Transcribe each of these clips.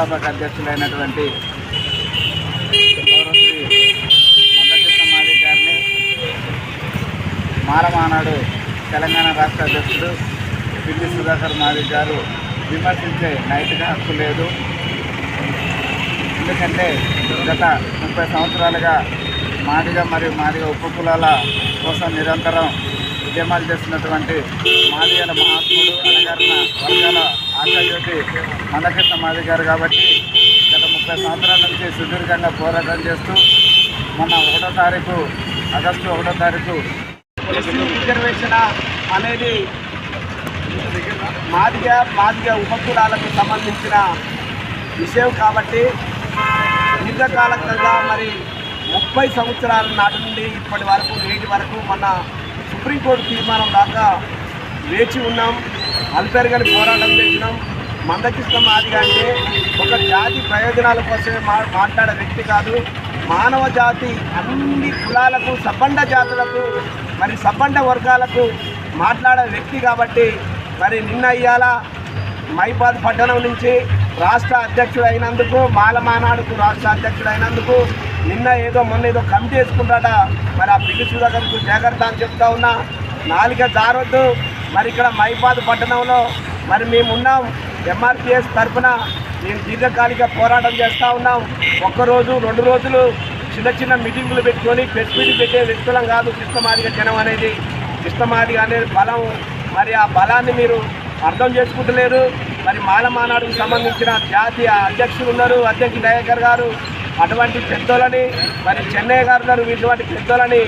వ్యవస్థాపక అధ్యక్షులైనటువంటి గౌరవశ్రీ మాది గారిని మాలమానాడు తెలంగాణ రాష్ట్ర అధ్యక్షుడు పిల్లి సుధాకర్ మాది గారు విమర్శించే నైతిక హక్కు లేదు. ఎందుకంటే గత ముప్పై సంవత్సరాలుగా మాదిగ మరియు మాదిగ ఉపకులాల కోసం నిరంతరం ఉద్యమాలు చేస్తున్నటువంటి మాదిగల మహాత్ముడు అనగారిన వర్గాల ఆంధ్రజ్యోతి మందకృష్ణ మాది గారు కాబట్టి గత ముప్పై సంవత్సరాల నుంచి సుదీర్ఘంగా పోరాటం చేస్తూ మొన్న ఒకటో తారీఖు ఆగస్టు ఒకటో తారీఖు రిజర్వేషన్ అనేది మాదిగ మాదిగ ఉపకులాలకు సంబంధించిన విషయం కాబట్టి దీర్ఘకాలంగా మరి ముప్పై సంవత్సరాల నాటి నుండి ఇప్పటి వరకు నేటి వరకు మన సుప్రీంకోర్టు తీర్మానం దాకా వేచి ఉన్నాం. అల్పేరుగని పోరాటం చేసినాం. మందకృష్ణ మాదిగ అంటే ఒక జాతి ప్రయోజనాల కోసమే మా మాట్లాడే వ్యక్తి కాదు. మానవ జాతి అన్ని కులాలకు సబ్బండ జాతులకు మరి సబ్బండ వర్గాలకు మాట్లాడే వ్యక్తి కాబట్టి మరి నిన్న ఇయ్యాల మైబాద్ పట్టణం నుంచి రాష్ట్ర అధ్యక్షుడు అయినందుకు మాలమానాడుకు రాష్ట్ర అధ్యక్షుడు అయినందుకు నిన్న ఏదో మొన్న ఏదో కమిటీ వేసుకుంటాట. మరి ఆ పిల్లి సుధాకర్కు జాగ్రత్త అని చెప్తా ఉన్నా. నాలుగ జారొద్దు. మరి ఇక్కడ మైబాద్ పట్టణంలో మరి మేము ఉన్నాం ఎంఆర్పిఎస్ తరఫున మేము దీర్ఘకాలిక పోరాటం చేస్తూ ఉన్నాం. ఒక్కరోజు రెండు రోజులు చిన్న చిన్న మీటింగులు పెట్టుకొని ప్రెస్ మీటింగ్ పెట్టే వ్యక్తులం కాదు కృష్ణమాదిగ జనం అనేది. కృష్ణమాదిగ అనేది బలం. మరి ఆ బలాన్ని మీరు అర్థం చేసుకుంటలేరు. మరి మానమానాడుకు సంబంధించిన జాతీయ అధ్యక్షులు ఉన్నారు అధ్యక్షుడు దయాకర్ గారు. అటువంటి పెద్దోళ్ళని మరి చెన్నై గారు ఉన్నారు ఇటువంటి పెద్దోళ్ళని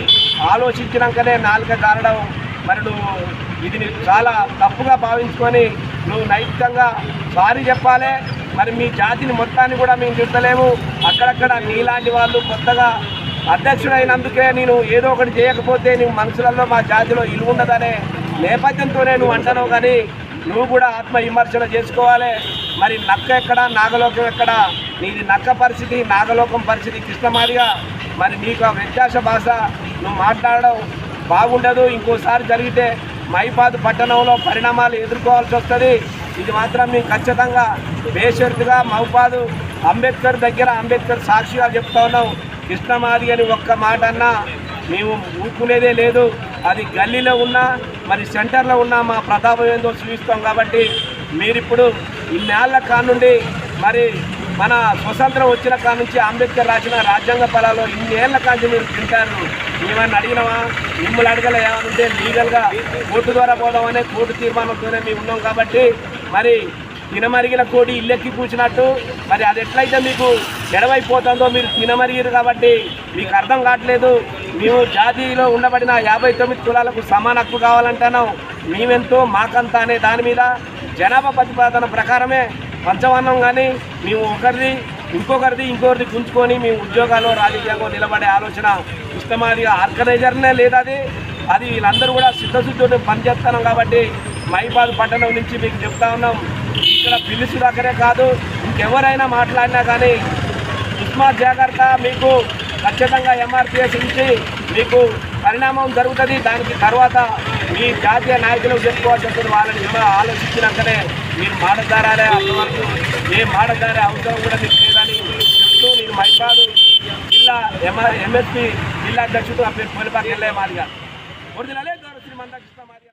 ఆలోచించినాకనే నాలుక కారణం మరి ఇది నీకు చాలా తప్పుగా భావించుకొని నువ్వు నైతికంగా సారీ చెప్పాలి. మరి మీ జాతిని మొత్తాన్ని కూడా మేము చూడలేము. అక్కడక్కడ నీలాంటి వాళ్ళు కొత్తగా అధ్యక్షుడైనందుకే నేను ఏదో ఒకటి చేయకపోతే నీవు మనసులలో మా జాతిలో ఇల్లు ఉండదనే నేపథ్యంతోనే నువ్వు అంటున్నావు కానీ నువ్వు కూడా ఆత్మ విమర్శన చేసుకోవాలి. మరి నక్క ఎక్కడ నాగలోకం ఎక్కడ? నీది నక్క పరిస్థితి నాగలోకం పరిస్థితి కృష్ణమారిగా మరి నీకు ఆ వ్యత్యాస భాష నువ్వు మాట్లాడడం బాగుండదు. ఇంకోసారి జరిగితే మైపాద్ పట్టణంలో పరిణామాలు ఎదుర్కోవాల్సి వస్తుంది. ఇది మాత్రం మేము ఖచ్చితంగా బేషరతుగా మహబాదు అంబేద్కర్ దగ్గర అంబేద్కర్ సాక్షిగా చెప్తా ఉన్నాం. కృష్ణమాది అని ఒక్క మాట అన్నా మేము ఊరుకునేదే లేదు. అది గల్లీలో ఉన్నా మరి సెంటర్లో ఉన్న మా ప్రతాపం ఏందో చూపిస్తాం కాబట్టి మీరిప్పుడు ఇన్నేళ్ళ కానుండి మరి మన స్వతంత్రం వచ్చిన కాడ నుంచి అంబేద్కర్ రాసిన రాజ్యాంగ ఫలాలు ఇన్నేళ్ళ కాంచి మీరు తింటారు. ఏమన్నా అడిగినామా మిమ్మల్ని అడగలే. ఏమైనా ఉంటే లీగల్గా కోర్టు ద్వారా పోదామనే కోర్టు తీర్మానంతోనే మేము ఉన్నాం కాబట్టి మరి తినమరిగిన కోడి ఇల్లెక్కి కూర్చున్నట్టు. మరి అది ఎట్లయితే మీకు ఎడవైపోతుందో మీరు తినమరిగిరు కాబట్టి మీకు అర్థం కావట్లేదు. మేము జాతీయలో ఉండబడిన యాభై తొమ్మిది కులాలకు సమాన హక్కు కావాలంటున్నాం. మేమెంతో మాకంత అనే దాని మీద జనాభా ప్రతిపాదన ప్రకారమే పంచవర్ణం కానీ మేము ఒకరిది ఇంకొకరిది ఇంకొకరిది గుంజుకొని మీ ఉద్యోగాల్లో రాజకీయంగా నిలబడే ఆలోచన ఇష్టమాది ఆర్గనైజర్నే లేదు అది? అది వీళ్ళందరూ కూడా సిద్ధశుద్ధి పనిచేస్తున్నాం కాబట్టి మైబాద్ పట్టణం నుంచి మీకు చెప్తా ఉన్నాం. ఇక్కడ పిలుసు దగ్గరే కాదు ఇంకెవరైనా మాట్లాడినా కానీ ఉస్మా జాగ్రత్త మీకు ఖచ్చితంగా ఎంఆర్పిఎస్ నుంచి మీకు పరిణామం జరుగుతుంది. దానికి తర్వాత మీ జాతీయ నాయకులు చెప్పుకోవాల్సి వాళ్ళని ఆలోచించినాకనే మీరు మాటదారాలే అంతవరకు ఏ మాటదారే అవసరం కూడా మీకు చెప్తూ నేను మైబాదు జిల్లా ఎంఆర్ ఎంఎస్పీ జిల్లా అధ్యక్షుడు ఆ పేరు పొలిపాకి వెళ్ళే మాదిగా. ఒరిజినలే గౌరవ శ్రీ మందాకృష్ణ మాదిగా.